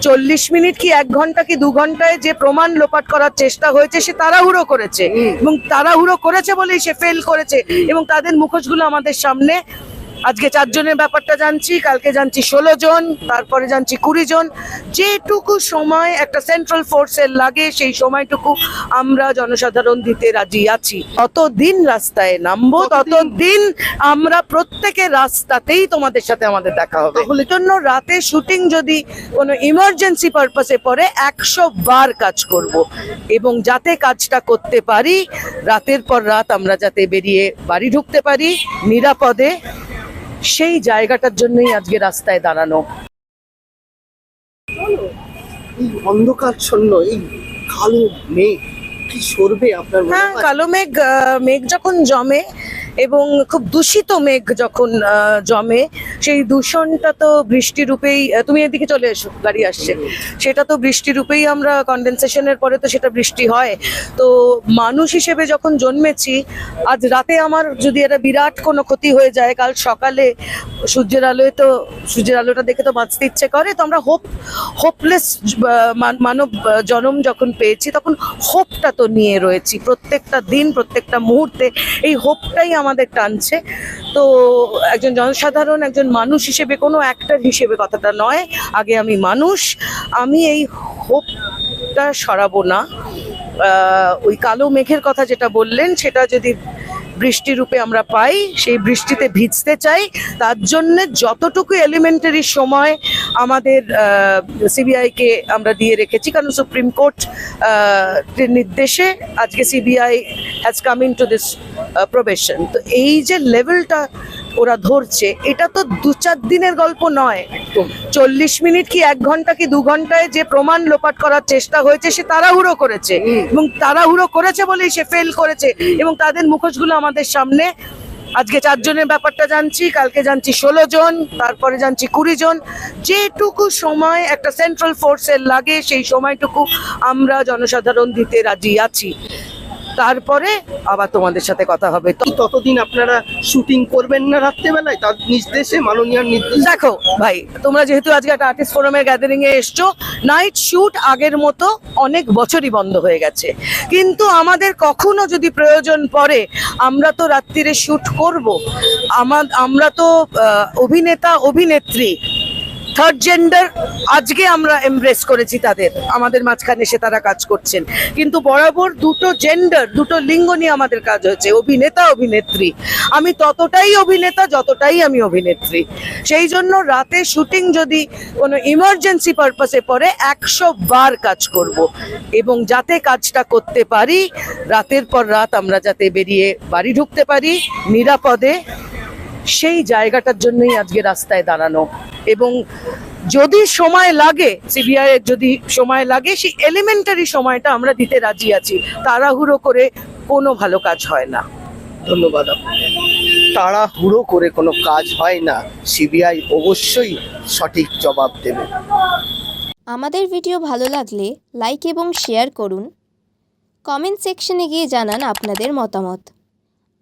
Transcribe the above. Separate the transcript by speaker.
Speaker 1: চল্লিশ মিনিট কি এক ঘণ্টা কি দু ঘন্টায় যে প্রমাণ লোপাট করার চেষ্টা হয়েছে সে তাড়াহুড়ো করেছে। এবং তাড়াহুড়ো করেছে বলেই সে ফেল করেছে। এবং তাদের মুখোশগুলো আমাদের সামনে আজকে চারজনের ব্যাপারটা জানছি কালকে জানছি ষোলো জন তারপরে জানছি কুড়ি জন। যেটুকু সময় একটা সেন্ট্রাল ফোর্সের লাগে সেই সময়টুকু আমরা জনসাধারণ দিতে রাজি আছি। ততদিন রাস্তায় নামবো
Speaker 2: ততদিন-
Speaker 1: আমরা প্রত্যেকের রাস্তাতেই তোমাদের সাথে আমাদের দেখা হবে। জন্য রাতে শুটিং যদি কোনো ইমার্জেন্সি পারপাসে পড়ে একশো বার কাজ করব। এবং যাতে কাজটা করতে পারি রাতের পর রাত আমরা যাতে বেরিয়ে বাড়ি ঢুকতে পারি নিরাপদে সেই জায়গাটার জন্যই আজকে রাস্তায় দাঁড়ানো।
Speaker 2: এই অন্ধকারচ্ছন্ন এই কালো মেঘ কি সরবে আপনার
Speaker 1: হ্যাঁ কালো মেঘ আহ, মেঘ যখন জমে এবং খুব দূষিত মেঘ যখন জমে, সেই দূষণটা তো বৃষ্টি রূপেই তুমি এদিকে চলে এসো, গাড়ি আসছে। সেটা তো বৃষ্টি রূপেই আমরা কন্ডেনসেশনের পরে তো সেটা বৃষ্টি হয়। তো মানুষ হিসেবে যখন জন্মেছি, আজ রাতে আমার যদি একটা বিরাট কোনো ক্ষতি হয়ে যায়, কাল সকালে সূর্যের আলোয় তো, সূর্যের আলোটা দেখে তো বাঁচতে ইচ্ছে করে, তো আমরা হোপ হোপলেস মানব জনম যখন পেয়েছি, তখন হোপটা তো নিয়ে রয়েছি। প্রত্যেকটা দিন, প্রত্যেকটা মুহূর্তে, এই হোপটাই আমাদের টানছে। তো একজন জনসাধারণ, একজন মানুষ হিসেবে, কোনো অ্যাক্টার হিসেবে কথাটা নয়, আগে আমি মানুষ, আমি এই হোপটা সরাবো না। ওই কালো মেঘের কথা যেটা বললেন, সেটা যদি বৃষ্টি রূপে আমরা পাই, সেই বৃষ্টিতে ভিজতে চাই, তার জন্য যতটুকু এলিমেন্টারি সময় আমাদের সিবিআইকে আমরা দিয়ে রেখেছি। কারণ সুপ্রিম কোর্ট নির্দেশে আজকে CBI has come into this probation তো এই যে লেভেলটা ওরা ধরছে এটা তো দু চার দিনের গল্প নয়। চল্লিশ মিনিট কি এক ঘণ্টা কি দু ঘন্টায় যে প্রমাণ লোপাট করার চেষ্টা হয়েছে সে তাড়াহুড়ো করেছে। এবং তাড়াহুড়ো করেছে বলেই সে ফেল করেছে। এবং তাদের মুখোশগুলো আমাদের সামনে আজকে চারজনের ব্যাপারটা জানছি, কালকে জানছি ষোলো জন, তারপরে জানছি কুড়ি জন। যেটুকু সময় একটা সেন্ট্রাল ফোর্সের লাগে, সেই সময়টুকু আমরা জনসাধারণ দিতে রাজি আছি। তারপরে আবার তোমাদের সাথে কথা হবে। তো
Speaker 2: ততদিন আপনারা শুটিং করবেন না রাত্রেবেলায়? তার নির্দেশে মাননীয় নির্দেশ?
Speaker 1: দেখো ভাই তোমরা যেহেতু আজকে একটা আর্টিস্ট ফোরামের গ্যাদারিং এ এসছো নাইট শুট আগের মতো অনেক বছরই বন্ধ হয়ে গেছে। কিন্তু আমাদের কখনো যদি প্রয়োজন পড়ে আমরা তো রাত্রিরে শুট করব। আমার আমরা তো অভিনেতা অভিনেত্রী থার্ড জেন্ডার আজকে আমরা এমব্রেস করেছি তাদের। আমাদের মাঝখানে এসে তারা কাজ করছেন। কিন্তু বরাবর দুটো জেন্ডার দুটো লিঙ্গ নিয়ে আমাদের কাজ হয়েছে। অভিনেতা, অভিনেত্রী। আমি ততটাই অভিনেতা যতটাই আমি অভিনেত্রী। সেই জন্য রাতে শুটিং যদি কোনো ইমার্জেন্সি পারপাসে পড়ে, একশো বার কাজ করব। এবং যাতে কাজটা করতে পারি, রাতের পর রাত আমরা যাতে বেরিয়ে বাড়ি ঢুকতে পারি, নিরাপদে সেই জায়গাটার জন্যই আজকে রাস্তায় দাঁড়ানো। এবং যদি সময় লাগে সিবিআই এর যদি সময় লাগে সেই এলিমেন্টারি সময়টা আমরা দিতে রাজি আছি। তাড়াহুড়ো করে কোনো ভালো কাজ হয় না।
Speaker 2: ধন্যবাদ তাড়াহুড়ো করে কোনো কাজ হয় না। সিবিআই অবশ্যই সঠিক জবাব দেবে।
Speaker 3: আমাদের ভিডিও ভালো লাগলে লাইক এবং শেয়ার করুন। কমেন্ট সেকশনে গিয়ে জানান আপনাদের মতামত।